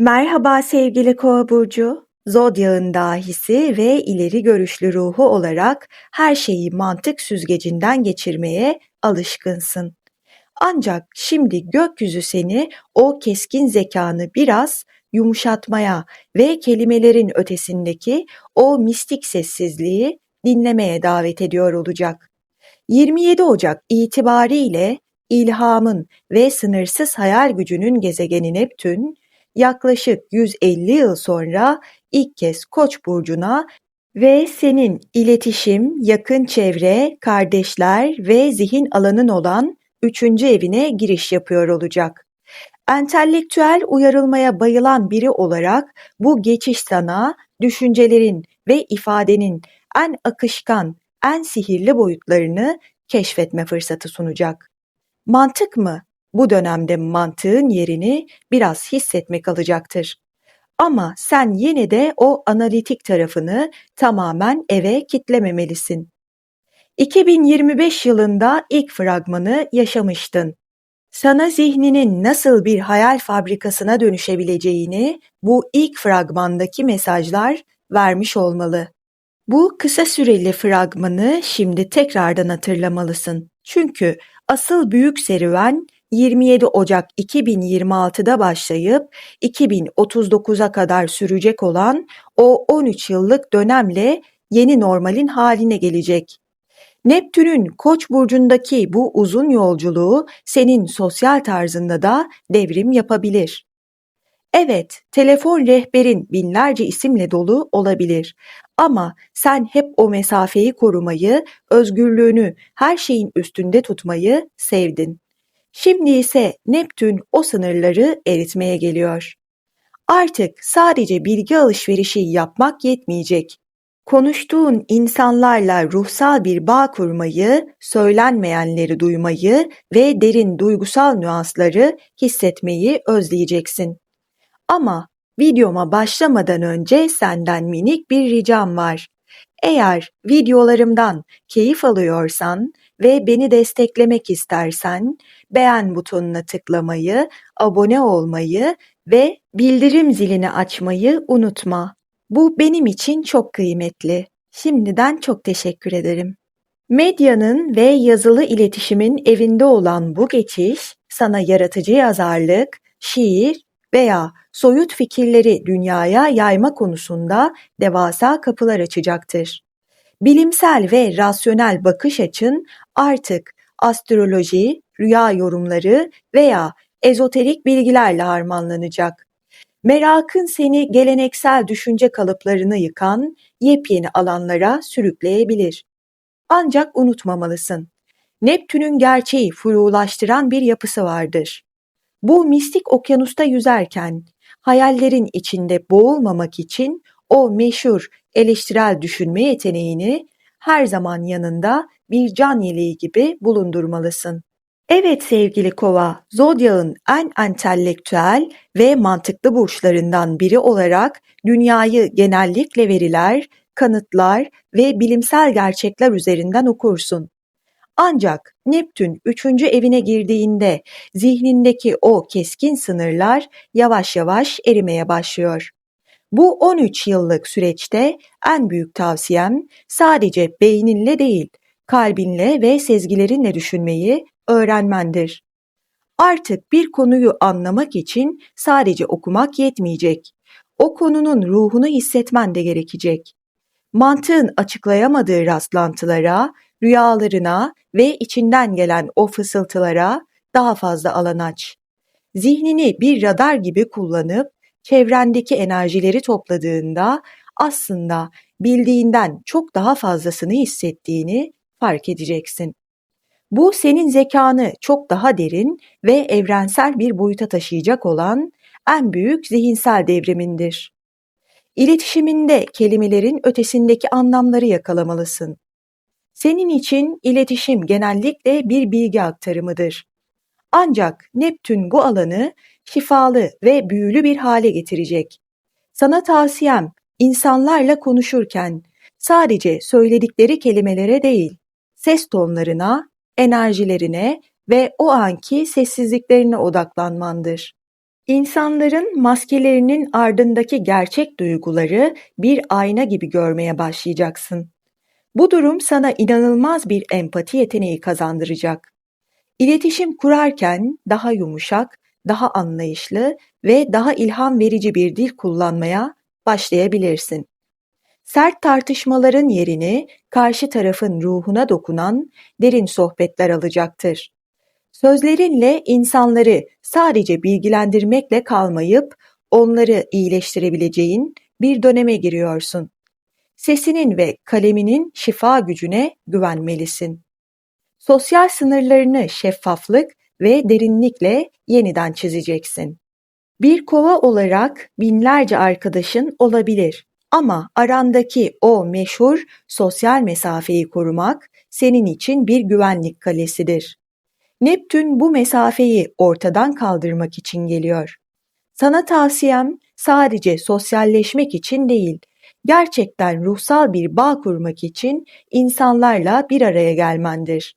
Merhaba sevgili Kova burcu. Zodyağın dahisi ve ileri görüşlü ruhu olarak her şeyi mantık süzgecinden geçirmeye alışkınsın. Ancak şimdi gökyüzü seni o keskin zekanı biraz yumuşatmaya ve kelimelerin ötesindeki o mistik sessizliği dinlemeye davet ediyor olacak. 27 Ocak itibariyle ilhamın ve sınırsız hayal gücünün gezegeni Neptün yaklaşık 150 yıl sonra ilk kez Koç burcuna ve senin iletişim, yakın çevre, kardeşler ve zihin alanın olan üçüncü evine giriş yapıyor olacak. Entelektüel uyarılmaya bayılan biri olarak bu geçiş sana düşüncelerin ve ifadenin en akışkan, en sihirli boyutlarını keşfetme fırsatı sunacak. Mantık mı? Bu dönemde mantığın yerini biraz hissetmek alacaktır. Ama sen yine de o analitik tarafını tamamen eve kitlememelisin. 2025 yılında ilk fragmanı yaşamıştın. Sana zihninin nasıl bir hayal fabrikasına dönüşebileceğini bu ilk fragmandaki mesajlar vermiş olmalı. Bu kısa süreli fragmanı şimdi tekrardan hatırlamalısın. Çünkü asıl büyük serüven 27 Ocak 2026'da başlayıp 2039'a kadar sürecek olan o 13 yıllık dönemle yeni normalin haline gelecek. Neptün'ün Koç burcundaki bu uzun yolculuğu senin sosyal tarzında da devrim yapabilir. Evet, telefon rehberin binlerce isimle dolu olabilir. Ama sen hep o mesafeyi korumayı, özgürlüğünü her şeyin üstünde tutmayı sevdin. Şimdi ise Neptün o sınırları eritmeye geliyor. Artık sadece bilgi alışverişi yapmak yetmeyecek. Konuştuğun insanlarla ruhsal bir bağ kurmayı, söylenmeyenleri duymayı ve derin duygusal nüansları hissetmeyi özleyeceksin. Ama videoma başlamadan önce senden minik bir ricam var. Eğer videolarımdan keyif alıyorsan ve beni desteklemek istersen beğen butonuna tıklamayı, abone olmayı ve bildirim zilini açmayı unutma. Bu benim için çok kıymetli. Şimdiden çok teşekkür ederim. Medyanın ve yazılı iletişimin evinde olan bu geçiş sana yaratıcı yazarlık, şiir veya soyut fikirleri dünyaya yayma konusunda devasa kapılar açacaktır. Bilimsel ve rasyonel bakış açın artık astroloji, rüya yorumları veya ezoterik bilgilerle harmanlanacak. Merakın seni geleneksel düşünce kalıplarını yıkan yepyeni alanlara sürükleyebilir. Ancak unutmamalısın. Neptün'ün gerçeği furulaştıran bir yapısı vardır. Bu mistik okyanusta yüzerken hayallerin içinde boğulmamak için o meşhur eleştirel düşünme yeteneğini her zaman yanında bir can yeleği gibi bulundurmalısın. Evet sevgili kova, zodyağın en entelektüel ve mantıklı burçlarından biri olarak dünyayı genellikle veriler, kanıtlar ve bilimsel gerçekler üzerinden okursun. Ancak Neptün üçüncü evine girdiğinde zihnindeki o keskin sınırlar yavaş yavaş erimeye başlıyor. Bu 13 yıllık süreçte en büyük tavsiyem sadece beyninle değil, kalbinle ve sezgilerinle düşünmeyi öğrenmendir. Artık bir konuyu anlamak için sadece okumak yetmeyecek. O konunun ruhunu hissetmen de gerekecek. Mantığın açıklayamadığı rastlantılara, rüyalarına ve içinden gelen o fısıltılara daha fazla alan aç. Zihnini bir radar gibi kullanıp çevrendeki enerjileri topladığında aslında bildiğinden çok daha fazlasını hissettiğini fark edeceksin. Bu senin zekanı çok daha derin ve evrensel bir boyuta taşıyacak olan en büyük zihinsel devrimindir. İletişiminde kelimelerin ötesindeki anlamları yakalamalısın. Senin için iletişim genellikle bir bilgi aktarımıdır. Ancak Neptün bu alanı şifalı ve büyülü bir hale getirecek. Sana tavsiyem insanlarla konuşurken sadece söyledikleri kelimelere değil, ses tonlarına, enerjilerine ve o anki sessizliklerine odaklanmandır. İnsanların maskelerinin ardındaki gerçek duyguları bir ayna gibi görmeye başlayacaksın. Bu durum sana inanılmaz bir empati yeteneği kazandıracak. İletişim kurarken daha yumuşak, daha anlayışlı ve daha ilham verici bir dil kullanmaya başlayabilirsin. Sert tartışmaların yerini karşı tarafın ruhuna dokunan derin sohbetler alacaktır. Sözlerinle insanları sadece bilgilendirmekle kalmayıp onları iyileştirebileceğin bir döneme giriyorsun. Sesinin ve kaleminin şifa gücüne güvenmelisin. Sosyal sınırlarını şeffaflık ve derinlikle yeniden çizeceksin. Bir kova olarak binlerce arkadaşın olabilir ama arandaki o meşhur sosyal mesafeyi korumak senin için bir güvenlik kalesidir. Neptün bu mesafeyi ortadan kaldırmak için geliyor. Sana tavsiyem sadece sosyalleşmek için değil, gerçekten ruhsal bir bağ kurmak için insanlarla bir araya gelmendir.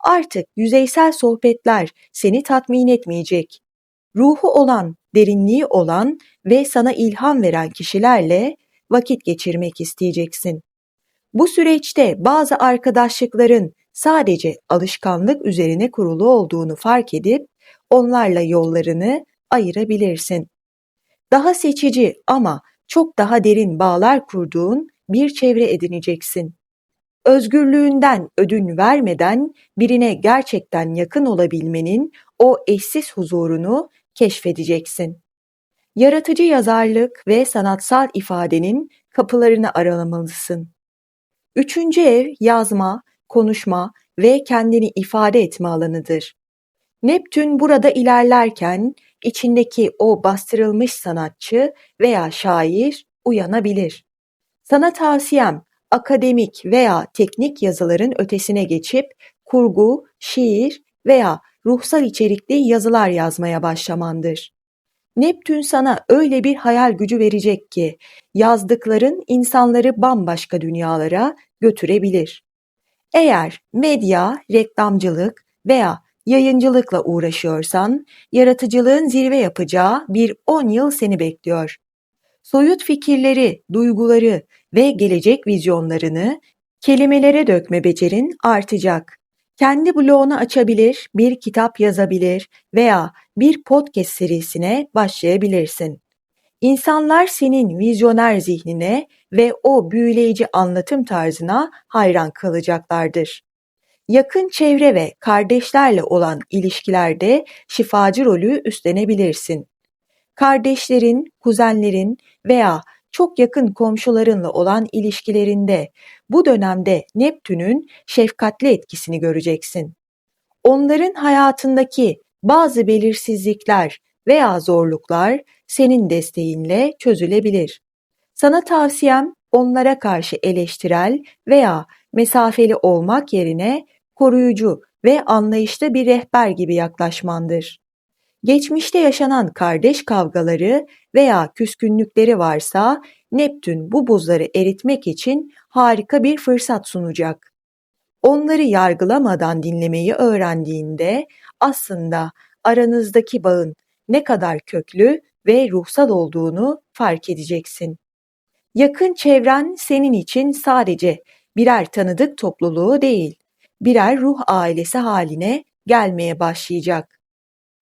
Artık yüzeysel sohbetler seni tatmin etmeyecek. Ruhu olan, derinliği olan ve sana ilham veren kişilerle vakit geçirmek isteyeceksin. Bu süreçte bazı arkadaşlıkların sadece alışkanlık üzerine kurulu olduğunu fark edip onlarla yollarını ayırabilirsin. Daha seçici ama çok daha derin bağlar kurduğun bir çevre edineceksin. Özgürlüğünden ödün vermeden birine gerçekten yakın olabilmenin o eşsiz huzurunu keşfedeceksin. Yaratıcı yazarlık ve sanatsal ifadenin kapılarını aralamalısın. Üçüncü ev yazma, konuşma ve kendini ifade etme alanıdır. Neptün burada ilerlerken içindeki o bastırılmış sanatçı veya şair uyanabilir. Sana tavsiyem akademik veya teknik yazıların ötesine geçip kurgu, şiir veya ruhsal içerikli yazılar yazmaya başlamandır. Neptün sana öyle bir hayal gücü verecek ki yazdıkların insanları bambaşka dünyalara götürebilir. Eğer medya, reklamcılık veya yayıncılıkla uğraşıyorsan, yaratıcılığın zirve yapacağı bir 10 yıl seni bekliyor. Soyut fikirleri, duyguları ve gelecek vizyonlarını kelimelere dökme becerin artacak. Kendi blogunu açabilir, bir kitap yazabilir veya bir podcast serisine başlayabilirsin. İnsanlar senin vizyoner zihnine ve o büyüleyici anlatım tarzına hayran kalacaklardır. Yakın çevre ve kardeşlerle olan ilişkilerde şifacı rolü üstlenebilirsin. Kardeşlerin, kuzenlerin veya çok yakın komşularınla olan ilişkilerinde bu dönemde Neptün'ün şefkatli etkisini göreceksin. Onların hayatındaki bazı belirsizlikler veya zorluklar senin desteğinle çözülebilir. Sana tavsiyem onlara karşı eleştirel veya mesafeli olmak yerine koruyucu ve anlayışlı bir rehber gibi yaklaşmandır. Geçmişte yaşanan kardeş kavgaları veya küskünlükleri varsa Neptün bu buzları eritmek için harika bir fırsat sunacak. Onları yargılamadan dinlemeyi öğrendiğinde aslında aranızdaki bağın ne kadar köklü ve ruhsal olduğunu fark edeceksin. Yakın çevren senin için sadece birer tanıdık topluluğu değil, birer ruh ailesi haline gelmeye başlayacak.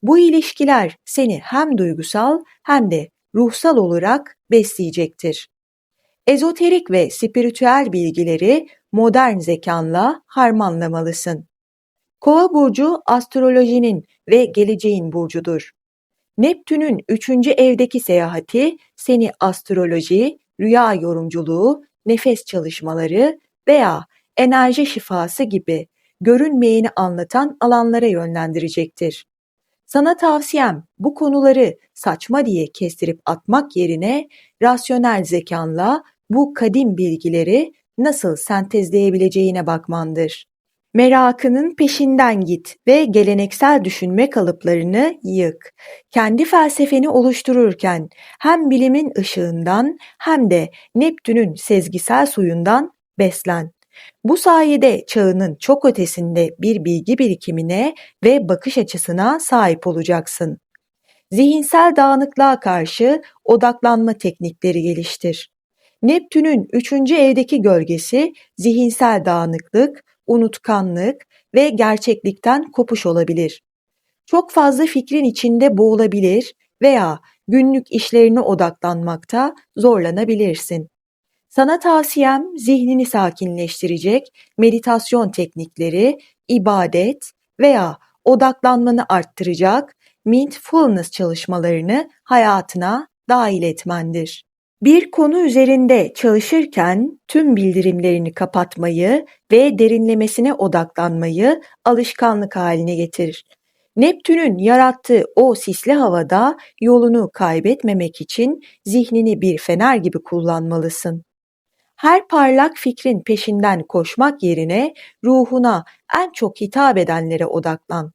Bu ilişkiler seni hem duygusal hem de ruhsal olarak besleyecektir. Ezoterik ve spiritüel bilgileri modern zekanla harmanlamalısın. Kova burcu astrolojinin ve geleceğin burcudur. Neptün'ün üçüncü evdeki seyahati seni astroloji, rüya yorumculuğu, nefes çalışmaları veya enerji şifası gibi görünmeyeni anlatan alanlara yönlendirecektir. Sana tavsiyem bu konuları saçma diye kestirip atmak yerine rasyonel zekanla bu kadim bilgileri nasıl sentezleyebileceğine bakmandır. Merakının peşinden git ve geleneksel düşünme kalıplarını yık. Kendi felsefeni oluştururken hem bilimin ışığından hem de Neptün'ün sezgisel suyundan beslen. Bu sayede çağının çok ötesinde bir bilgi birikimine ve bakış açısına sahip olacaksın. Zihinsel dağınıklığa karşı odaklanma teknikleri geliştir. Neptün'ün üçüncü evdeki gölgesi zihinsel dağınıklık, unutkanlık ve gerçeklikten kopuş olabilir. Çok fazla fikrin içinde boğulabilir veya günlük işlerine odaklanmakta zorlanabilirsin. Sana tavsiyem zihnini sakinleştirecek meditasyon teknikleri, ibadet veya odaklanmanı arttıracak mindfulness çalışmalarını hayatına dahil etmendir. Bir konu üzerinde çalışırken tüm bildirimlerini kapatmayı ve derinlemesine odaklanmayı alışkanlık haline getir. Neptün'ün yarattığı o sisli havada yolunu kaybetmemek için zihnini bir fener gibi kullanmalısın. Her parlak fikrin peşinden koşmak yerine ruhuna en çok hitap edenlere odaklan.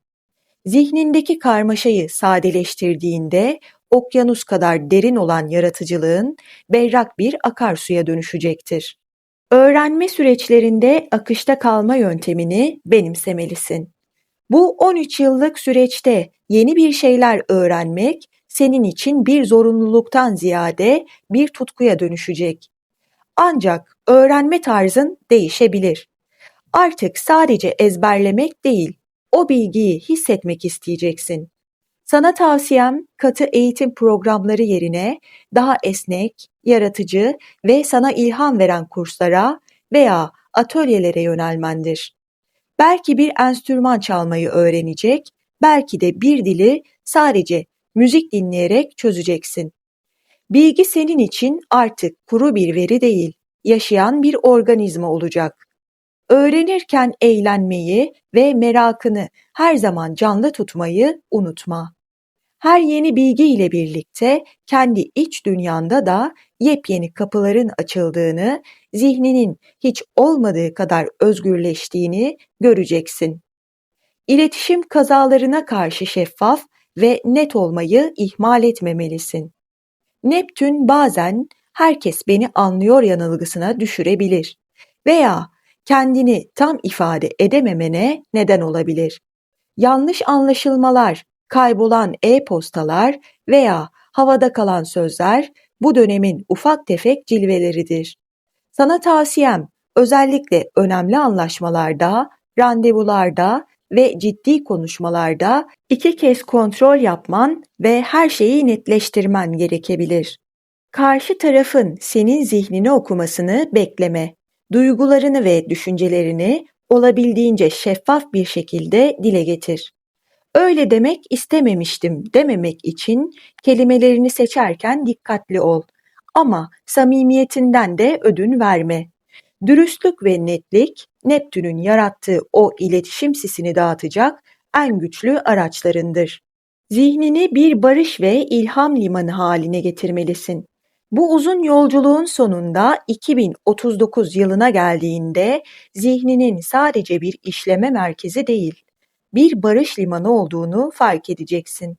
Zihnindeki karmaşayı sadeleştirdiğinde okyanus kadar derin olan yaratıcılığın berrak bir akarsuya dönüşecektir. Öğrenme süreçlerinde akışta kalma yöntemini benimsemelisin. Bu 13 yıllık süreçte yeni bir şeyler öğrenmek senin için bir zorunluluktan ziyade bir tutkuya dönüşecek. Ancak öğrenme tarzın değişebilir. Artık sadece ezberlemek değil, o bilgiyi hissetmek isteyeceksin. Sana tavsiyem katı eğitim programları yerine daha esnek, yaratıcı ve sana ilham veren kurslara veya atölyelere yönelmendir. Belki bir enstrüman çalmayı öğrenecek, belki de bir dili sadece müzik dinleyerek çözeceksin. Bilgi senin için artık kuru bir veri değil, yaşayan bir organizma olacak. Öğrenirken eğlenmeyi ve merakını her zaman canlı tutmayı unutma. Her yeni bilgi ile birlikte kendi iç dünyanda da yepyeni kapıların açıldığını, zihninin hiç olmadığı kadar özgürleştiğini göreceksin. İletişim kazalarına karşı şeffaf ve net olmayı ihmal etmemelisin. Neptün bazen herkes beni anlıyor yanılgısına düşürebilir veya kendini tam ifade edememene neden olabilir. Yanlış anlaşılmalar, kaybolan e-postalar veya havada kalan sözler bu dönemin ufak tefek cilveleridir. Sana tavsiyem özellikle önemli anlaşmalarda, randevularda ve ciddi konuşmalarda iki kez kontrol yapman ve her şeyi netleştirmen gerekebilir. Karşı tarafın senin zihnini okumasını bekleme. Duygularını ve düşüncelerini olabildiğince şeffaf bir şekilde dile getir. Öyle demek istememiştim dememek için kelimelerini seçerken dikkatli ol. Ama samimiyetinden de ödün verme. Dürüstlük ve netlik Neptün'ün yarattığı o iletişim sisini dağıtacak en güçlü araçlarındır. Zihnini bir barış ve ilham limanı haline getirmelisin. Bu uzun yolculuğun sonunda 2039 yılına geldiğinde zihninin sadece bir işleme merkezi değil, bir barış limanı olduğunu fark edeceksin.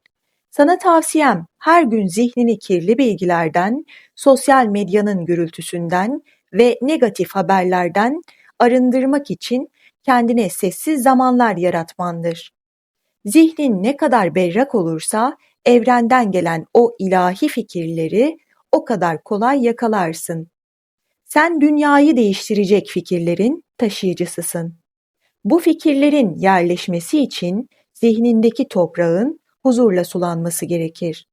Sana tavsiyem her gün zihnini kirli bilgilerden, sosyal medyanın gürültüsünden ve negatif haberlerden arındırmak için kendine sessiz zamanlar yaratmandır. Zihnin ne kadar berrak olursa evrenden gelen o ilahi fikirleri o kadar kolay yakalarsın. Sen dünyayı değiştirecek fikirlerin taşıyıcısısın. Bu fikirlerin yerleşmesi için zihnindeki toprağın huzurla sulanması gerekir.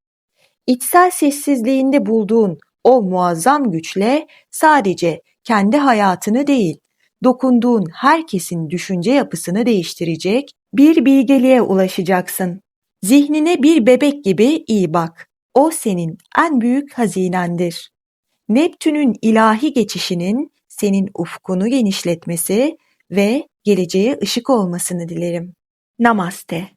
İçsel sessizliğinde bulduğun o muazzam güçle sadece kendi hayatını değil, dokunduğun herkesin düşünce yapısını değiştirecek bir bilgeliğe ulaşacaksın. Zihnine bir bebek gibi iyi bak. O senin en büyük hazinendir. Neptün'ün ilahi geçişinin senin ufkunu genişletmesi ve geleceğe ışık olmasını dilerim. Namaste.